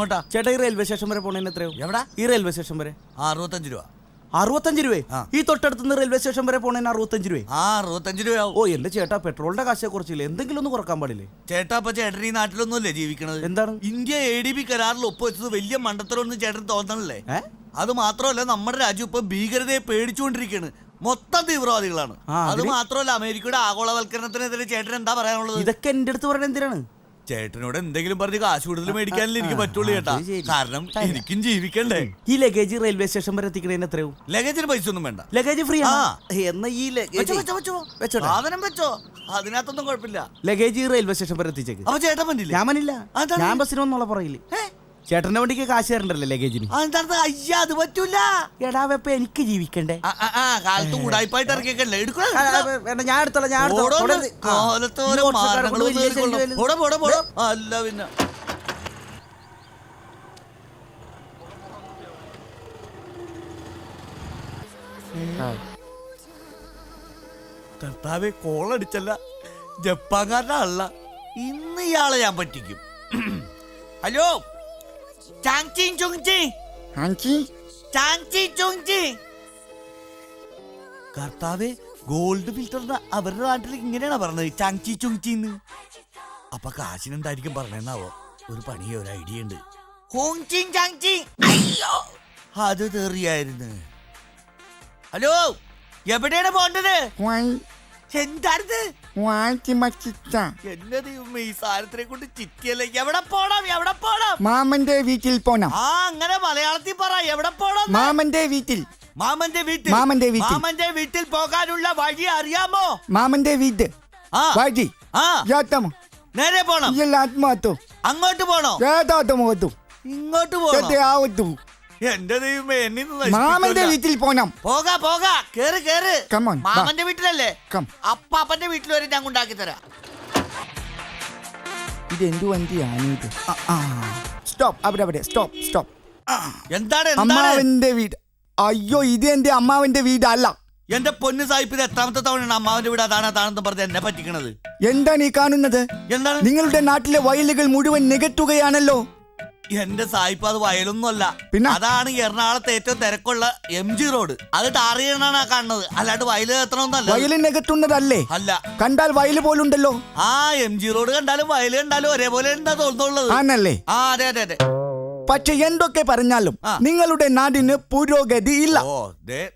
എങ്ങോട്ടാ? ചേട്ടാ ഈ റെയിൽവേ സ്റ്റേഷൻ വരെ പോണേന് എത്രയോ എവിടാ? ഈ റെയിൽവേ സ്റ്റേഷൻ വരെ. ആ അറുപത്തഞ്ച് രൂപ. അറുപത്തഞ്ച് രൂപയെ ഈ തൊട്ടടുത്ത് നിന്ന് റെയിൽവേ സ്റ്റേഷൻ വരെ പോണേന് അറുപത്തഞ്ച് രൂപ? ആ അറുപത്തഞ്ച് രൂപ ഓ എന്റെ ചേട്ടാ പെട്രോളിന്റെ കാശെ കുറച്ചില്ല? എന്തെങ്കിലും ഒന്ന് കുറയ്ക്കാൻ പാടില്ലേ? ചേട്ടാ അപ്പൊ ചേട്ടൻ ഈ നാട്ടിലൊന്നുമല്ലേ ജീവിക്കണത്? എന്താണ്? ഇന്ത്യ എ ഡി ബി കരാറിൽ ഒപ്പുവെച്ചത് വലിയ മണ്ടത്തരമൊന്നും ചേട്ടൻ തോന്നണല്ലേ? ഏ? അത് മാത്രമല്ല നമ്മുടെ രാജ്യം ഇപ്പൊ ഭീകരതയെ പേടിച്ചുകൊണ്ടിരിക്കുകയാണ് മൊത്തം തീവ്രവാദികളാണ്. ആ, അത് അതിന്? മാത്രമല്ല അമേരിക്കയുടെ ആഗോളവൽക്കരണത്തിനെതിരെ ചേട്ടൻ എന്താ പറയാനുള്ളത്? ഇതൊക്കെ എന്റെ അടുത്ത് പറയുന്നത് എന്തിനാണ്? ചേട്ടനോട് എന്തെങ്കിലും പറഞ്ഞ് കാശ് കൂടുതൽ മേടിക്കാനല്ലേ എനിക്ക് പറ്റുള്ളൂ ചേട്ടാ. കാരണം. എനിക്കും ജീവിക്കണ്ടേ. ഈ ലഗേജ് റെയിൽവേ സ്റ്റേഷൻ വരെ എത്തിക്കണേന് എത്രയോ? ലഗേജിന് പൈസ ഒന്നും വേണ്ട. ലഗേജ് ഫ്രീ ആ. എന്നാ ഈ ലഗേജ്. സാധനം വെച്ചോ. അതിനകത്തൊന്നും കുഴപ്പമില്ല. ലഗേജ് റെയിൽവേ സ്റ്റേഷൻ വരെ എത്തിച്ചേക്ക്. അപ്പൊ ചേട്ടൻ പറ്റില്ല ഞാൻ അതാണ്. ഞാൻ ബസ്സിന് വന്നോളെ പറയില്ല ചേട്ടന്റെ വണ്ടിക്ക് കാശ് തരണ്ടല്ലേ ലഗേജിന്? അതെന്താ? അയ്യ അത് പറ്റൂല. എടാ വെപ്പ എനിക്ക് ജീവിക്കണ്ടേ? ആ, ആ, ആ, കാലത്ത് ഉടായ്പായിട്ട് ഇറക്കിയൊക്കെയല്ലേ എടുക്കുക ആ, ആ, വേണ്ട, ഞാൻ എടുത്തോളാം ഞാൻ എടുത്തോളാം. തുടരുത്. ആ. വലിയ ശല്യം വരും. അല്ല പിന്നെ. കർത്താവെ കോളടിച്ചല്ല. ജപ്പാൻകാരനല്ല ഇന്ന് ഇയാളെ ഞാൻ പറ്റിക്കും. ഹലോ? ചാങ്ചി ചുങ്ചി ആന്റി ചാങ്ചി ചുങ്ചി കർത്താവെ ഗോൾഡ് ഫിൽറ്ററിന് അവരുടെ നാട്ടിൽ ഇങ്ങനെയാണ് പറഞ്ഞത് ചാങ്ചി ചുങ്ചിന്ന് അപ്പൊ കാശിനെന്തായിരിക്കും പറഞ്ഞെന്നാവോ ഒരു പണിയോ ഒരു ഐഡിയ ഉണ്ട്. ഹോങ്ചിൻ ചാങ്ചി അയ്യോ അത് തെറിയായിരുന്നു. ഹലോ എവിടെയാണ് പോണ്ടത് വൈ എന്തായിരുന്നു ഈ എവിടെ മാമന്റെ വീട്ടിൽ പോണം. ആ അങ്ങനെ മലയാളത്തിൽ പറ എവിടെ പോണം മാമന്റെ വീട്ടിൽ. മാമന്റെ വീട്ടിൽ. മാമന്റെ വീട്ടിൽ. മാമന്റെ വീട്ടിൽ പോകാനുള്ള വഴി അറിയാമോ? മാമന്റെ വീട്. ആ. വഴി. ആ. നേരെ പോണം. ഇല്ല അങ്ങോട്ട് പോണോ? ഏതാത്തമോ ഇങ്ങോട്ട് പോകും എന്റെ ദൈവമേ എന്നെ മാമന്റെ വീട്ടിൽ പോണം. പോകാ പോകാ. കേറ് കേറ്. Come on, വാ. മാമന്റെ വീട്ടിലല്ലേ? Come. അപ്പാപ്പന്റെ വീട്ടിൽ വരെ ഞാൻ ഉണ്ടാക്കി തരാം. ഇത് എന്ത് വണ്ടിയാണ് ഇത്? സ്റ്റോപ്പ് അവിടെ അവിടെ. സ്റ്റോപ്പ് സ്റ്റോപ്പ് എന്താണ് എന്താണ്? അമ്മാവന്റെ വീട്. അയ്യോ ഇത് എന്റെ അമ്മാവന്റെ വീടല്ല. എന്റെ പൊന്നു സാഹിബ് ഇത് എത്രാമത്തെ തവണയാണ് അമ്മാവന്റെ വീട് അതാണ് അതാണെന്ന് പറഞ്ഞ് എന്നെ പറ്റിക്കണത്? എന്താണ് ഈ കാണുന്നത്? എന്താണ്? നിങ്ങളുടെ നാട്ടിലെ വയലുകൾ മുഴുവൻ നികത്തുകയാണല്ലോ. എന്റെ സായിപ്പ് അത് വയലൊന്നുമല്ല. പിന്നെ? അതാണ് എറണാകുളത്തെ ഏറ്റവും തിരക്കുള്ള എം ജി റോഡ് അത് ടാർ ചെയ്യണാണ് ആ കാണുന്നത്. അല്ലാണ്ട് വയൽ എത്തണമെന്നല്ല അല്ല. കണ്ടാൽ വയൽ പോലുണ്ടല്ലോ. ആ എം ജി റോഡ് കണ്ടാലും വയൽ കണ്ടാലും ഒരേപോലെ എന്താ തോന്നുന്നുള്ളത്. ആണല്ലേ ആ അതെ അതെ അതെ. പക്ഷെ എന്തൊക്കെ പറഞ്ഞാലും നിങ്ങളുടെ നാടിന് പുരോഗതി ഇല്ല.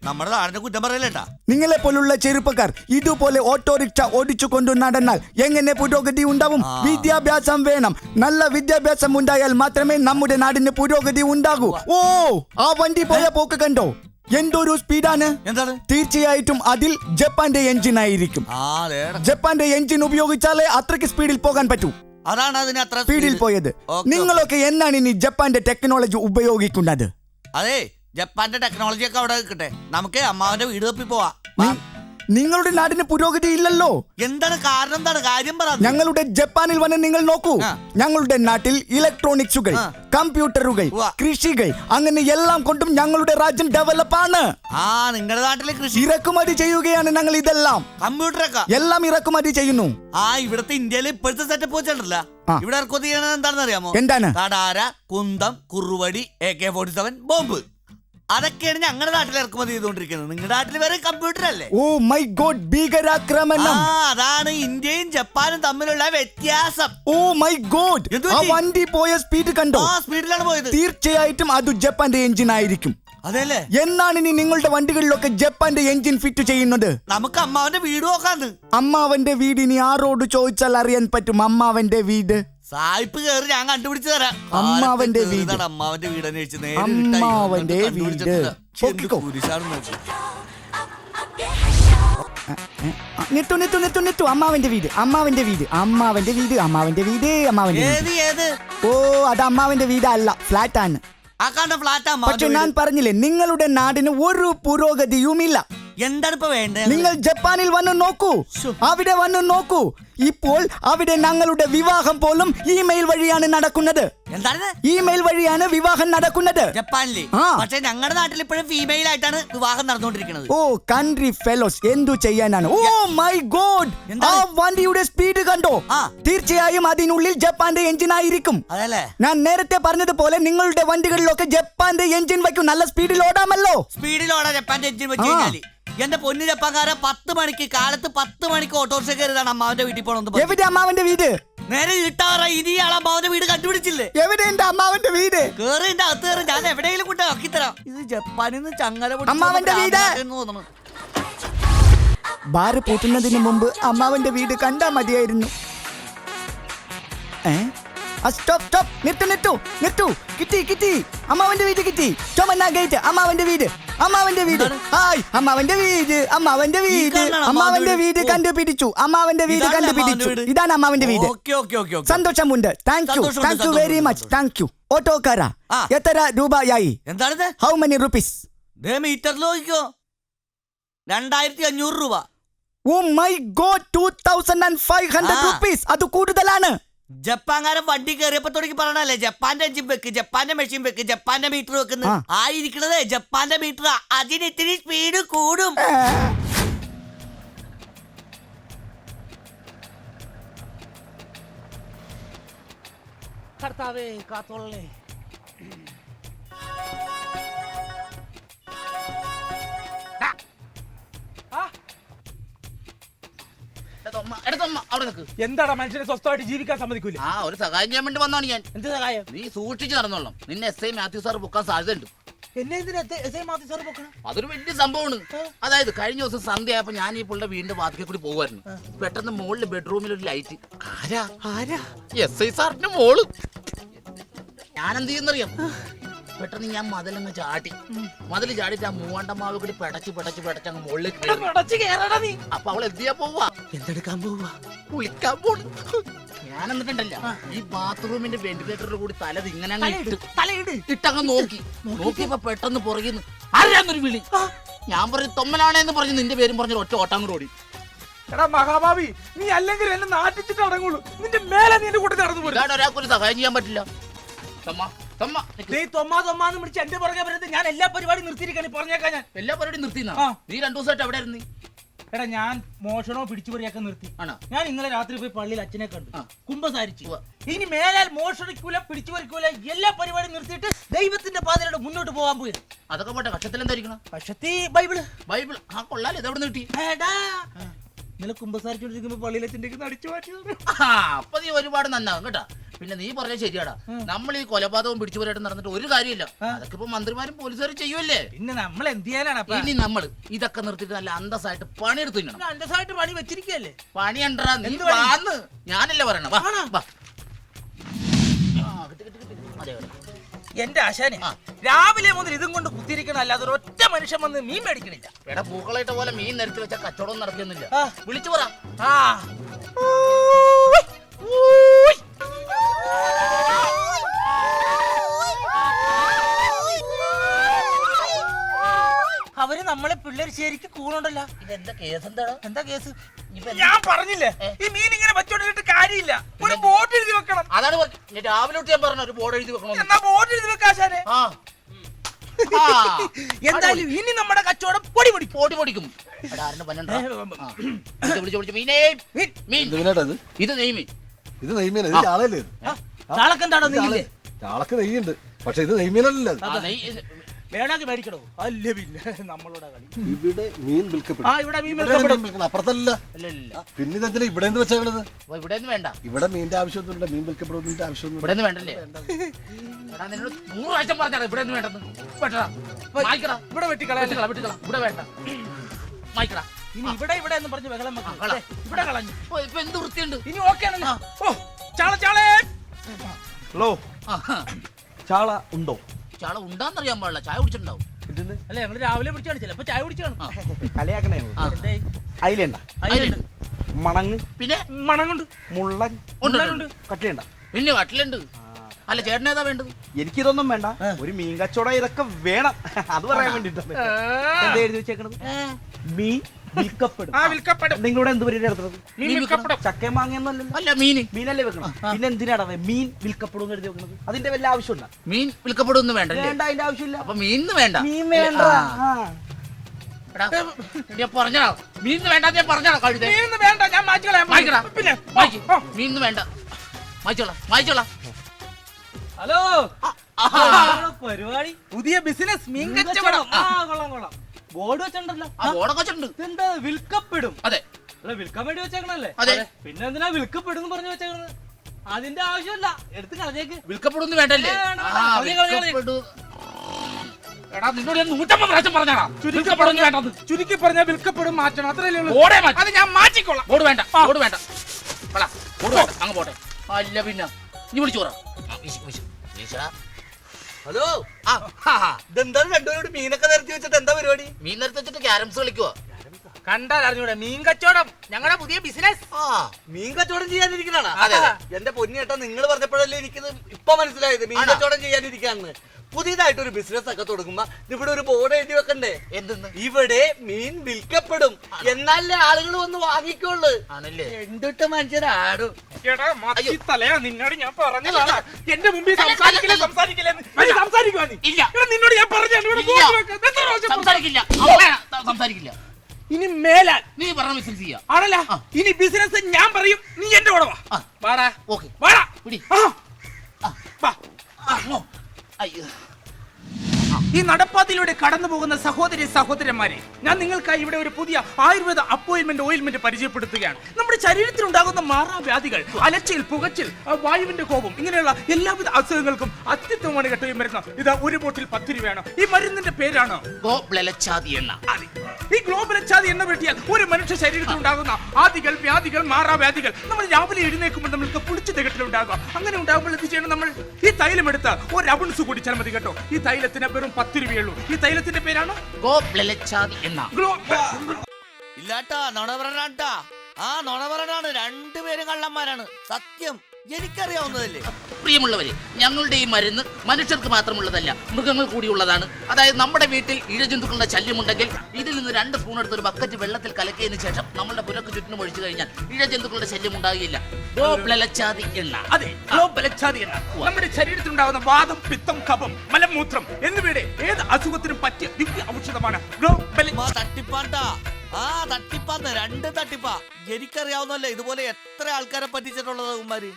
നമ്മുടെ നാടിനെ കുറ്റം നിങ്ങളെ പോലുള്ള ചെറുപ്പക്കാർ ഇതുപോലെ ഓട്ടോറിക്ഷ ഓടിച്ചു കൊണ്ട് നടന്നാൽ എങ്ങനെ പുരോഗതി ഉണ്ടാവും? വിദ്യാഭ്യാസം വേണം. നല്ല വിദ്യാഭ്യാസം ഉണ്ടായാൽ മാത്രമേ നമ്മുടെ നാടിന് പുരോഗതി ഉണ്ടാകൂ. ഓ ആ വണ്ടി പോയ പോക്ക് കണ്ടോ? എന്തൊരു സ്പീഡാണ്? എന്താണ്? തീർച്ചയായിട്ടും അതിൽ ജപ്പാന്റെ എഞ്ചിൻ ആയിരിക്കും. ജപ്പാന്റെ എഞ്ചിൻ ഉപയോഗിച്ചാലേ അത്രയ്ക്ക് സ്പീഡിൽ പോകാൻ പറ്റൂ. അതാണ് അതിന് അത്ര സ്പീഡിൽ. പോയത്. നിങ്ങളൊക്കെ എന്നാണ് ഇനി ജപ്പാന്റെ ടെക്നോളജി ഉപയോഗിക്കുന്നത്? അതെ ജപ്പാന്റെ ടെക്നോളജി ഒക്കെ അവിടെ കിട്ടെ നമുക്ക് അമ്മാവന്റെ വീട് തപ്പി പോവാ. വാ. നി- നിങ്ങളുടെ നാടിന് പുരോഗതി ഇല്ലല്ലോ. എന്താണ് കാരണം? എന്താണ് കാര്യം പറ ഞങ്ങളുടെ ജപ്പാനിൽ വന്ന് നിങ്ങൾ നോക്കൂ. ഞങ്ങളുടെ നാട്ടിൽ ഇലക്ട്രോണിക്സുകൾ കമ്പ്യൂട്ടറുകൾ. കൃഷികൾ അങ്ങനെ എല്ലാം കൊണ്ടും ഞങ്ങളുടെ രാജ്യം ഡെവലപ്പ് ആണ് ആ നിങ്ങളുടെ നാട്ടിലെ കൃഷി ഇറക്കുമതി ചെയ്യുകയാണ് ഞങ്ങൾ ഇതെല്ലാം. കമ്പ്യൂട്ടറൊക്കെ. എല്ലാം ഇറക്കുമതി ചെയ്യുന്നു. ആ ഇവിടത്തെ ഇന്ത്യയിൽ ഇപ്പോഴത്തെ സെറ്റപ്പ് വെച്ചിട്ടില്ല. ഇവിടെ ഇറക്കുമതി ചെയ്യണത് എന്താണെന്ന് അറിയാമോ എന്താണ്? കുന്തം കുറുവടി A K forty seven bomb അതൊക്കെയാണ് ഞങ്ങളുടെ നാട്ടിൽ ഇറക്കുമതി ചെയ്തുകൊണ്ടിരിക്കുന്നത്. നിങ്ങളുടെ നാട്ടിൽ വേറെ കമ്പ്യൂട്ടർ അല്ലേ? ഓ മൈ ഗോഡ് ഭീകരാക്രമണം. ആ അതാണ് ഇന്ത്യയും ജപ്പാനും തമ്മിലുള്ള വ്യത്യാസം. ഓ മൈ ഗോഡ് എന്ത് ആ പറ്റി? വണ്ടി പോയ സ്പീഡ് കണ്ടോ? ആ സ്പീഡിലാണ് പോയത്. തീർച്ചയായിട്ടും അത് ജപ്പാന്റെ എഞ്ചിൻ ആയിരിക്കും. അതെല്ലേ എന്നാണ് ഇനി നിങ്ങളുടെ വണ്ടികളിലൊക്കെ ജപ്പാന്റെ എഞ്ചിൻ ഫിറ്റ് ചെയ്യുന്നത്? നമുക്ക് അമ്മാവന്റെ വീട് നോക്കാന്ന് അമ്മാവന്റെ വീട് ഇനി ആരോട് ചോദിച്ചാൽ അറിയാൻ പറ്റും? അമ്മാവന്റെ വീട്? സായിപ്പ് കയറി ഞാൻ കണ്ടുപിടിച്ചു തരാം. അമ്മാവന്റെ വീട്. അമ്മാവന്റെ വീട് അന്വേഷിച്ച് നേരെ അമ്മാവന്റെ. വീട്. നെത്തു നെത്തു നെത്തു നിർത്തു അമ്മാവന്റെ വീട്. അമ്മാവന്റെ വീട്. അമ്മാവന്റെ വീട്. അമ്മാവന്റെ വീട്. അമ്മാവന്റെ വീട്. ഓ അത് അമ്മാവന്റെ വീടല്ല. ഫ്ലാറ്റ് ആണ് പക്ഷെ ഞാൻ പറഞ്ഞില്ലേ നിങ്ങളുടെ നാടിന് ഒരു പുരോഗതിയുമില്ല. എന്താണ് ഇപ്പൊ വേണ്ടത്? നിങ്ങൾ ജപ്പാനിൽ വന്ന് നോക്കൂ. അവിടെ വന്ന് നോക്കൂ. ഇപ്പോൾ അവിടെ ഞങ്ങളുടെ വിവാഹം പോലും ഇമെയിൽ വഴിയാണ് നടക്കുന്നത്. എന്താണ്? ഇമെയിൽ വഴിയാണ് വിവാഹം നടക്കുന്നത്. ജപ്പാനിൽ. പക്ഷെ ഞങ്ങളുടെ നാട്ടിൽ ഇപ്പോഴും ഫീമെയിൽ ആയിട്ടാണ് വിവാഹം നടന്നുകൊണ്ടിരിക്കുന്നത്. ഓ കൺട്രി ഫെലോസ് എന്തു ചെയ്യാനാണ്? ഓ മൈ ഗോഡ് ആ? വണ്ടിയുടെ സ്പീഡ് കണ്ടോ? ആ. തീർച്ചയായും അതിനുള്ളിൽ ജപ്പാന്റെ എഞ്ചിൻ ആയിരിക്കും. അതല്ലേ? ഞാൻ നേരത്തെ പറഞ്ഞതുപോലെ നിങ്ങളുടെ വണ്ടികളിലൊക്കെ ജപ്പാന്റെ എഞ്ചിൻ വയ്ക്കും. നല്ല സ്പീഡിൽ ഓടാമല്ലോ സ്പീഡിൽ ഓടാ ജപ്പാന്റെ എഞ്ചിൻ വെച്ച് ആ. എന്റെ പൊന്നു പത്ത് മണിക്ക് കാലത്ത് പത്ത് മണിക്ക് ഓട്ടോറിക്ഷ കയറിയതാണ് അമ്മാവന്റെ വീട്ടിൽ പറഞ്ഞു. എവിടെ അമ്മാവന്റെ വീട്? നേരെ ഇട്ടാറ ഇനി ഇയാൾ അമ്മാവന്റെ വീട് കണ്ടുപിടിച്ചില്ലേ? എവിടെ എന്റെ അമ്മാവന്റെ വീട്? കേറി എന്റെ അകത്ത് കയറി ഞാൻ എവിടെയെങ്കിലും കൊണ്ട് ആക്കിത്തരാം തരാം. ഇത് ജപ്പാനിൽ നിന്ന് ചങ്ങല അമ്മാവന്റെ വീട്. തോന്നുന്നു. ബാറ് പൂട്ടുന്നതിന് മുമ്പ് അമ്മാവന്റെ വീട് കണ്ടാ മതിയായിരുന്നു. ഏ? Stop stop. നിർത്തു നിർത്തു നിർത്തു. കിട്ടി കിട്ടി. അമ്മാവന്റെ വീട് കിട്ടി. ചുമന്ന ഗേറ്റ് അമ്മാവന്റെ വീട്. അമ്മാവന്റെ വീട്? ഹായ് അമ്മാവന്റെ വീട് അമ്മാവന്റെ വീട് അമ്മാവന്റെ വീട്. കണ്ടുപിടിച്ചു. അമ്മാവന്റെ വീട് കണ്ടുപിടിച്ചു. ഇതാണ് അമ്മാവന്റെ വീട്. സന്തോഷമുണ്ട്. Thank you thank you very much thank you ഓട്ടോക്കാര. എത്ര രൂപയായി? എന്താണ് ഹൗ മെനി റുപ്പീസ് രണ്ടായിരത്തി അഞ്ഞൂറ് രൂപ. ഓ my God two thousand and five hundred rupees അത് കൂടുതലാണ്. ജപ്പാൻകാരൻ വണ്ടി കയറിയപ്പോ തുടങ്ങി പറഞ്ഞല്ലേ ജപ്പാന്റെ എഞ്ചിൻ വെക്ക് ജപ്പാന്റെ മെഷീൻ വെക്ക് ജപ്പാന്റെ മീറ്റർ വെക്കുന്നു. ആ. ആയിരിക്കണത് ജപ്പാന്റെ മീറ്റർ അതിന് ഇത്തിരി സ്പീഡ് കൂടും. കർത്താവേ കാത്തോളേ എന്താടാ മനുഷ്യനെ സ്വസ്ഥമായിട്ട് ജീവിക്കാൻ സമ്മതിക്കൂല? ആ ഒരു സഹായം ചെയ്യാൻ വേണ്ടി വന്നാണ് ഞാൻ. എന്ത് സഹായം? നീ സൂക്ഷിച്ച് നടന്നോളാം. നിന്നെ എസ് ഐ മാത്യു സാർ പൊക്കാൻ സാധ്യതയുണ്ട്. എന്നെ എന്തിനാ എസ് ഐ മാത്യു സാർ പോക്കണം? അതൊരു വലിയ സംഭവമാണ്. അതായത് കഴിഞ്ഞ ദിവസം സന്ധ്യ ആയപ്പോ ഞാൻ ഈ പുള്ള വീടിന്റെ വാതിക്കെ കൂടി പോകുമായിരുന്നു പെട്ടെന്ന് മുകളിൽ ബെഡ്റൂമിൽ ഒരു ലൈറ്റ് ആരാ? ആരാ? എസ് ഐ സാറിന്റെ മോൾ. ഞാൻ എന്ത് ചെയ്യുന്നറിയാം പെട്ടെന്ന് ഞാൻ മതിലങ്ങ് ചാടി. മതിൽ ചാടിട്ട് ആ മൂവാണ്ടമാവ് കൂടി പെടച്ച് പെടച്ച് പെടച്ച് അങ്ങ് മുകളിൽ കയറി. കേറടാ നീ. അപ്പൊ അവൾ എന്ത് ചെയ്യാൻ പോവാ? എന്തെടുക്കാൻ പോവാ? കുളിക്കാൻ പോണു. ഞാൻ എന്നിട്ടുണ്ടല്ല. ഈ ബാത്റൂമിന്റെ വെന്റിലേറ്ററിൽ കൂടി തലത് ഇങ്ങനെ തലയിട് ഇട്ടങ്ങ് നോക്കി. നോക്കിയപ്പോ പെട്ടെന്ന് പുറകിന്ന് അറിയാന്നൊരു വിളി. ഞാൻ പറഞ്ഞു തൊമ്മലാണെന്ന് പറഞ്ഞു നിന്റെ പേരും പറഞ്ഞു ഒറ്റ ഓട്ടാങ്ങ് ഓടി. എടാ മഹാഭാവി നീ അല്ലെങ്കിൽ എന്നെ നാട്ടിച്ചിട്ട് അടങ്ങുള്ളൂ നിന്റെ മേലെ നീ എന്റെ കൂട്ടത്തിൽ നടന്നു പോലും ഒരാൾക്കൊരു സഹായം ചെയ്യാൻ പറ്റില്ല. നീ തൊമ്മാ തൊമ്മാന്ന് വിളിച്ച് എന്റെ പുറകെ വരുന്നത് ഞാൻ എല്ലാ പരിപാടിയും നിർത്തിയിരിക്കാൻ പറഞ്ഞേക്കാ ഞാൻ. എല്ലാ പരിപാടിയും നിർത്തിന്നാ? ആ. നീ രണ്ടു ദിവസമായിട്ട് എവിടെ ഇരുന്ന് എടാ ഞാൻ മോഷണോ പിടിച്ചുപറിയൊക്കെ നിർത്തി. ആണോ? ഞാൻ ഇന്നലെ രാത്രി പോയി പള്ളിയിൽ അച്ഛനെ കണ്ടു. ആ. ഉവ്വ. ഇനി മേലാൽ മോഷണിക്കൂല പിടിച്ചുപറിക്കൂല എല്ലാ പരിപാടിയും നിർത്തിയിട്ട് ദൈവത്തിന്റെ പാതയിലൂടെ മുന്നോട്ട് പോകാൻ പോയി. അതൊക്കെ പോട്ടെ കക്ഷത്തിൽ എന്തായിരിക്കണം പക്ഷത്തി ബൈബിൾ. ബൈബിൾ ആ കൊള്ളാലോ ഇതെവിടെ നിന്ന് കിട്ടി? എടാ. ഇന്നലെ കുംഭസാരിച്ചോണ്ടിരിക്കുമ്പോ പള്ളിയിൽ അച്ഛന്റെ അടിച്ചു മാറ്റിയത്. ആ, അപ്പൊ നീ ഒരുപാട് നന്നാവും കേട്ടാ. പിന്നെ നീ പറഞ്ഞ ശരിയാടാ. നമ്മൾ ഈ കൊലപാതകവും പിടിച്ചുപോരായിട്ട് നടന്നിട്ട് ഒരു കാര്യമില്ല. അതൊക്കെ ഇപ്പൊ മന്ത്രിമാരും പോലീസുകാരും ചെയ്യുമല്ലേ പിന്നെ നമ്മൾ എന്ത് ചെയ്യാനാണ് ഇനി നമ്മൾ ഇതൊക്കെ നിർത്തിയിട്ട് നല്ല അന്തസ്സായിട്ട് പണിയെടുത്ത് തിന്നണം അന്തസ്സായിട്ട് പണി വെച്ചിരിക്കല്ലേ പണിയണ്ടാ നീ പണി? വാന്ന്. ഞാനല്ലേ പറയണ. വാ വാ. അതെ, അതെ. എന്റെ ആശാനെ രാവിലെ മുതൽ ഇതും കൊണ്ട് കുത്തിയിരിക്കണം അല്ലാതെ ഒറ്റ മനുഷ്യൻ വന്ന് മീൻ മേടിക്കണില്ല. എടാ പൂക്കളായിട്ട പോലെ മീൻ നിരത്തി വെച്ച കച്ചവടം നടക്കുന്നില്ല വിളിച്ചു പറ. ആ. ശരിക്കും കൂണുണ്ടല്ലോ. ഇതെന്താ കേസ് എന്താടാ എന്താ കേസ്? ഞാൻ പറഞ്ഞില്ലേ ഈ മീൻ ഇങ്ങനെ വെച്ചോണ്ടിട്ട് കാര്യമില്ല. ഒരു ബോർഡ് എഴുതി വെക്കണം. അതാണ്. രാവിലെ തൊട്ട് ഞാൻ പറഞ്ഞു ഒരു ബോർഡ് എഴുതി വെക്കണം എന്നാ ബോർഡ് എഴുതി വെക്കാശാനെ ആ. ആ. എന്തായാലും ഇനി നമ്മുടെ കച്ചവടം പൊടി പൊടി പൊടി പൊടിക്കും. ഇത് മീനാട്ടത് ഇത്? നെയ്മീൻ. ഇത് നെയ്മീന ഇത് ചാളയല്ലേ ഇത്? നാളൊക്കെ എന്താണോ ഇത് ചാള- ചാളക്ക് നെയ്യുണ്ട് പക്ഷെ ഇത് നെയ്മീനല്ലല്ലോ വേണമെങ്കിൽ മേടിക്കണോ? അല്ല പിന്നെ നമ്മളോട് കളി. ഇവിടെ മീൻ വിൽക്കപ്പെടും. ആ ഇവിടെ മീൻ ഇവിടെ വിൽക്കപ്പെടും. മീൻ വിൽക്കണം. അപ്പുറത്തല്ല. ഇല്ല ഇല്ല. ഇല്ല പിന്നെ ഇതെന്തിനാ ഇവിടെ നിന്ന് വെച്ചാൽ അപ്പൊ ഇവിടെ നിന്ന് വേണ്ട. ഇവിടെ മീനിന്റെ ആവശ്യമൊന്നുമില്ല. മീൻ വിൽക്കപ്പെടുന്നതിന്റെ ആവശ്യമൊന്നുമില്ല. ഇവിടെ നിന്ന് വേണ്ടല്ലേ? എടാ നിന്നോട് നൂറ് പ്രാവശ്യം പറഞ്ഞാ ഇവിടെ നിന്ന് വേണ്ടെന്ന്. വെട്ടടാ മായ്ക്കടാ. ഇവിടെ വെട്ടിക്കളയാ. വെട്ടിക്കളാ വെട്ടിക്കളാ. ഇവിടെ വേണ്ട. മായ്ക്കടാ. ഇനി ഇവിടെ ഇവിടെ എന്ന് പറഞ്ഞ് ബഹളം വെക്കണം. കള. ദേ, ഇവിടെ കളഞ്ഞു. ഇപ്പൊ ഇപ്പൊ എന്ത് വൃത്തിയുണ്ട്? ഇനി ഓക്കെ ആണല്ലോ. ഓ ചാള ചാളേ. ഹലോ. ചാള ഉണ്ടോ? ചാള ഉണ്ടാന്നറിയാൻ പാടില്ല. ചായ കുടിച്ചിട്ടുണ്ടാവും. അല്ല ഞങ്ങൾ രാവിലെ പിടിച്ചാണ് ചിലപ്പോ ചായ കുടിച്ചാണ്. കളിയാക്കണേ. അയിലുണ്ട. മണങ്ങ്. പിന്നെ? മണങ്ങുണ്ട്. മുള്ളൻ. ഉണ്ട്, പിന്നെ വട്ടിലുണ്ട് അല്ല ചേട്ടൻ ഏതാ വേണ്ടത്? എനിക്കിതൊന്നും വേണ്ട. ഒരു മീൻ കച്ചവടം ഇതൊക്കെ വേണം. അത് പറയാൻ വേണ്ടിട്ടാണ് എന്താ എഴുതി വെച്ചേക്കണത്? മീൻ. വിൽക്കപ്പെടും. ആ വിൽക്കപ്പെടും. നിങ്ങളോട് എന്ത് പരിപാടി നടത്തുന്നത്? മീൻ വിൽക്കപ്പെടും. ചക്കയും മാങ്ങയൊന്നുമല്ലല്ലോ. അല്ല മീന്. മീനല്ലേ വെക്കണം പിന്നെ എന്തിനാണ് മീൻ വിൽക്കപ്പെടും എന്ന് എഴുതി വെക്കുന്നത് അതിന്റെ വല്ല ആവശ്യമുണ്ടോ? മീൻ വിൽക്കപ്പെടുമെന്ന് വേണ്ടല്ലേ വേണ്ട അതിന്റെ ആവശ്യമില്ല. അപ്പൊ മീൻ വേണ്ട. മീൻ വേണ്ട. ആ. എടാ, ഞാൻ വേണ്ട ഞാൻ പറഞ്ഞാ കഴുതേ. മീനൊന്നും വേണ്ട ഞാൻ മാറ്റിക്കളയാം മായ്ക്കടാ. പിന്നെ മായ്ക്ക്. ഓ, മീനിന്ന് വേണ്ട. മായ്ച്ചോളാം മായ്ച്ചോളാം ഹലോ. പരിപാടി. പുതിയ ബിസിനസ് മീൻ കച്ചവടം. ആ കൊള്ളാം കൊള്ളാം. ബോർഡ് വെച്ചിട്ടുണ്ടല്ലോ. ആ ബോർഡൊക്കെ വെച്ചിട്ടുണ്ട്. ഇതെന്താ വിൽക്കപ്പെടും. അതെ. അല്ല വിൽക്കാൻ വേണ്ടി വെച്ചേക്കണല്ലേ അതെ. പിന്നെ എന്തിനാ വിൽക്കപ്പെടും എന്ന് പറഞ്ഞു വെച്ചേക്കണത്? അതിന്റെ ആവശ്യമില്ല. എടുത്ത് കളഞ്ഞേക്ക്. വിൽക്കപ്പെടുമെന്ന് വേണ്ടല്ലേ? ഏ, വേണ്ട, ആ. കളഞ്ഞ്, കളഞ്ഞ്, കളഞ്ഞ്. വിൽക്കപ്പെടു- എടാ നിന്നോട് ഞാൻ നൂറ്റമ്പത് പ്രാവശ്യം പറഞ്ഞാടാ വിൽക്കപ്പെടുമെന്ന് വേണ്ടത്. ചുരുക്കി പറഞ്ഞാൽ വിൽക്കപ്പെടും മാറ്റണം. അത്രയല്ലേ ഉള്ളൂ. ബോർഡേ മാറ്റി അത് ഞാൻ മാറ്റിക്കോളാം. ബോർഡ് വേണ്ട ബോർഡ് വേണ്ട. വേടാ ബോർഡ് വേണ്ട. അങ്ങ് പോട്ടെ. അല്ല പിന്നെ. നീ വിളിച്ചു പറ. ആ, വീശ്, വീശ്. വീശടാ. ഹലോ. ഇതെന്താണ് രണ്ടുപേരോട് മീനൊക്കെ നിരത്തി വെച്ചിട്ട് എന്താ പരിപാടി? മീൻ നിരത്തി വെച്ചിട്ട് ക്യാരംസ് കളിക്കുവോ? കണ്ടാൽ അറിഞ്ഞൂടെ മീൻ കച്ചവടം. ഞങ്ങളുടെ പുതിയ ബിസിനസ് ആ. മീൻ കച്ചവടം അതെ. എന്റെ പൊന്നിയേട്ടാ നിങ്ങൾ പറഞ്ഞപ്പോഴല്ലേ എനിക്കിത് ഇപ്പൊ മനസ്സിലായത്. മീൻ? കച്ചവടം ചെയ്യാനിരിക്കാന്ന്. പുതിയതായിട്ട് ഒരു ബിസിനസ് ഒക്കെ തുടങ്ങുമ്പോ ഇവിടെ ഒരു ബോർഡ് എഴുതി വെക്കണ്ടേ? എന്തെന്ന്? ഇവിടെ മീൻ വിൽക്കപ്പെടും. എന്നാലേ ആളുകൾ വന്ന് വാങ്ങിക്കുള്ളൂ? ആണല്ലേ? എന്തിട്ട് മനുഷ്യരാടും എടാ മത്തി തലയാ നിന്നോട് ഞാൻ പറഞ്ഞതാണ് എന്റെ മുമ്പിൽ സംസാരിക്കില്ലേ സംസാരിക്കില്ലേ? നീ സംസാരിക്കുവാ നീ? ഇല്ല. നിന്നോട് ഞാൻ പറഞ്ഞു ഇവിടെ ബോർഡ് വെക്ക്. സംസാരിക്കില്ല. സംസാരിക്കില്ല. ഇനി മേലാൽ. നീ പറഞ്ഞ ബിസിനസ് ചെയ്യാം. ആണല്ല? ഇനി ബിസിനസ് ഞാൻ പറയും. നീ എന്റെ കൂടെ വാ. വാടാ. ഓക്കെ. വാടാ. അയ്യോ. ഈ നടപ്പാതയിലൂടെ കടന്നു പോകുന്ന സഹോദരി സഹോദരന്മാരെ ഞാൻ നിങ്ങൾക്കായി ഇവിടെ ഒരു പുതിയ ആയുർവേദ അപ്പോയിന്റ്മെന്റ് ഓയിൽമെന്റ് പരിചയപ്പെടുത്തുകയാണ്. നമ്മുടെ ശരീരത്തിൽ ഉണ്ടാകുന്ന മാറാവ്യാധികൾ അലച്ചിൽ പുകച്ചിൽ വായുവിന്റെ കോപം ഇങ്ങനെയുള്ള എല്ലാവിധ അസുഖങ്ങൾക്കും അത്യുത്തമമാണ് കേട്ടോ ഈ മരുന്ന്. ഇത് ഒരു ബോട്ടിൽ പത്ത് രൂപയാണ്. ഈ മരുന്നിന്റെ പേരാണ് എന്ന അതെ. ഗ്ലോബൽ അച്ചാതി എന്ന് പറ്റിയാൽ ഒരു മനുഷ്യ ശരീരത്തിൽ ഉണ്ടാകുന്ന ആദികൾ വ്യാധികൾ മാറാവ്യാധികൾ. നമ്മൾ രാവിലെ എഴുന്നേൽക്കുമ്പോൾ നമ്മൾക്ക് പുളിച്ചു തികട്ടിലുണ്ടാകുക. അങ്ങനെ ഉണ്ടാകുമ്പോൾ എന്ത് ചെയ്യണം നമ്മൾ ഈ തൈലം എടുത്ത് ഒരു അബുൺസ് കുടിച്ചാൽ മതി കേട്ടോ. ഈ തൈലത്തിന് വെറും പത്ത് രൂപയുള്ളൂ ഈ തൈലത്തിന്റെ പേരാണ്? ഇല്ലാട്ടാ നുണ പറയണാട്ടാ. ആ നുണ പറയണാണ്. രണ്ടുപേരും കള്ളന്മാരാണ്. സത്യം. എനിക്കറിയാവുന്നതല്ലേ? പ്രിയമുള്ളവരെ ഞങ്ങളുടെ ഈ മരുന്ന് മനുഷ്യർക്ക് മാത്രമുള്ളതല്ല മൃഗങ്ങൾ കൂടിയുള്ളതാണ് അതായത് നമ്മുടെ വീട്ടിൽ ഇഴജന്തുക്കളുടെ ശല്യമുണ്ടെങ്കിൽ ഇതിൽ നിന്ന് രണ്ട് സ്പൂൺ എടുത്ത് ഒരു ബക്കറ്റ് വെള്ളത്തിൽ കലക്കിയതിനു ശേഷം നമ്മുടെ പുരക്ക് ചുറ്റിനും ഒഴിച്ചു കഴിഞ്ഞാൽ ഇഴജന്തുക്കളുടെ ശല്യം ഉണ്ടാകുകയില്ല ഗോ ബ്ലലച്ചാതി എണ്ണ അതെ എണ്ണ നമ്മുടെ ശരീരത്തിൽ ഉണ്ടാകുന്ന വാദം പിത്തം കഫം മലമൂത്രം എന്നിവയുടെ ഏത് അസുഖത്തിനും പറ്റിയ ദിവ്യ ഔഷധമാണ് തട്ടിപ്പാട്ടാ ആ തട്ടിപ്പാന്ന് രണ്ട് തട്ടിപ്പാ. എനിക്കറിയാവുന്നല്ലേ ഇതുപോലെ എത്ര ആൾക്കാരെ പറ്റിച്ചിട്ടുള്ളത് ഉമ്മാര്?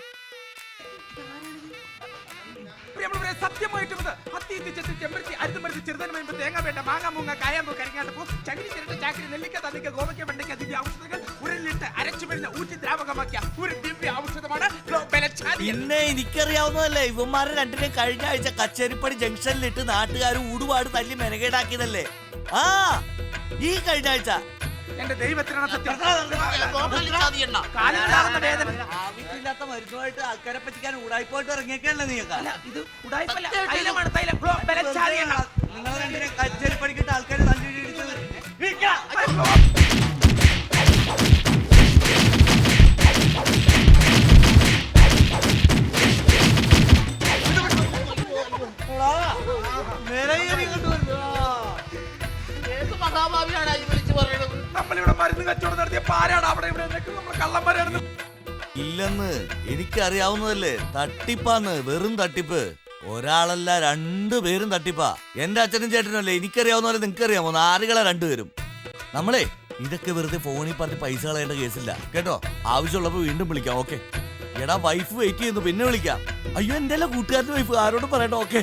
പ്രിയമുള്ളവരെ സത്യമായിട്ടും ഇത് ഹത്തി തിച്ചത്തി ചെമ്പരത്തി അരുതുമരുത്തി ചെറുതൻ വരുമ്പോ തേങ്ങ വേണ്ട മാങ്ങ മൂങ്ങ കായാമ്പൂ കരിങ്ങാട്ടപ്പൂ ചകിരി ചിരട്ട ചാക്കിരി നെല്ലിക്ക തന്നിക്ക ഗോവയ്ക്ക വെണ്ടയ്ക്ക ദിവ്യ ഔഷധങ്ങൾ ഉരലിട്ട് അരച്ചു വരുന്ന ഊറ്റി ദ്രാവകമാക്കിയ ഒരു ദിവ്യ ഔഷധമാണ് പിന്നെ എനിക്കറിയാവുന്നതല്ലേ ഇവന്മാരെ രണ്ടിനെ കഴിഞ്ഞ ആഴ്ച കച്ചേരിപ്പടി ജംഗ്ഷനിലിട്ട് നാട്ടുകാർ ഊടുപാട് തല്ലി മെനകേടാക്കിയതല്ലേ ആ ഈ കഴിഞ്ഞ ആഴ്ച എന്റെ ദൈവത്തിനാണ് സത്യം എണ്ണ വേദന ആവശ്യമില്ലാത്ത മരുന്നുമായിട്ട് ആൾക്കാരെ പറ്റിക്കാൻ ഉടായ്പോയിട്ട് ഇറങ്ങിയൊക്കെയല്ലേ നീക്ക ഇത് ഉടായ്പല്ല തൈലമാണ് തൈലം ഗ്ലോബലച്ചാതി എണ്ണ നിങ്ങൾ രണ്ടിനെ കച്ചേരിപ്പടിക്കിട്ട് ആൾക്കാർ തല്ലി ഇടിച്ചത് ഏത് മഹാഭാവിയാണ് ഈ വിളിച്ചു പറയുന്നത്? നമ്മളിവിടെ മരുന്ന് കച്ചവടം നടത്തിയ പാരാണ്. അവിടെ ഇവിടെ നിൽക്കുന്നത് നമ്മൾ കള്ളന്മാരാണ്. ഇല്ലെന്ന് എനിക്കറിയാവുന്നതല്ലേ. തട്ടിപ്പാന്ന് വെറും തട്ടിപ്പ്. ഒരാളല്ല രണ്ടുപേരും തട്ടിപ്പാ. എന്റെ അച്ഛനും ചേട്ടനും അല്ലേ? എനിക്കറിയാവുന്ന പോലെ നിങ്ങൾക്ക് അറിയാമോ നാലുകളെ രണ്ടുപേരും? നമ്മളെ ഇതൊക്കെ വെറുതെ ഫോണിൽ പറഞ്ഞ് പൈസ കളയേണ്ട കേസില്ല. കേട്ടോ? ആവശ്യമുള്ളപ്പോ വീണ്ടും വിളിക്കാം. ഓക്കെ. എടാ വൈഫ് വെയിറ്റ് ചെയ്യുന്നു. പിന്നെ വിളിക്കാം. അയ്യോ എന്റെ അല്ല കൂട്ടുകാരന്റെ വൈഫ് ആരോടും പറയട്ടെ ഓക്കെ.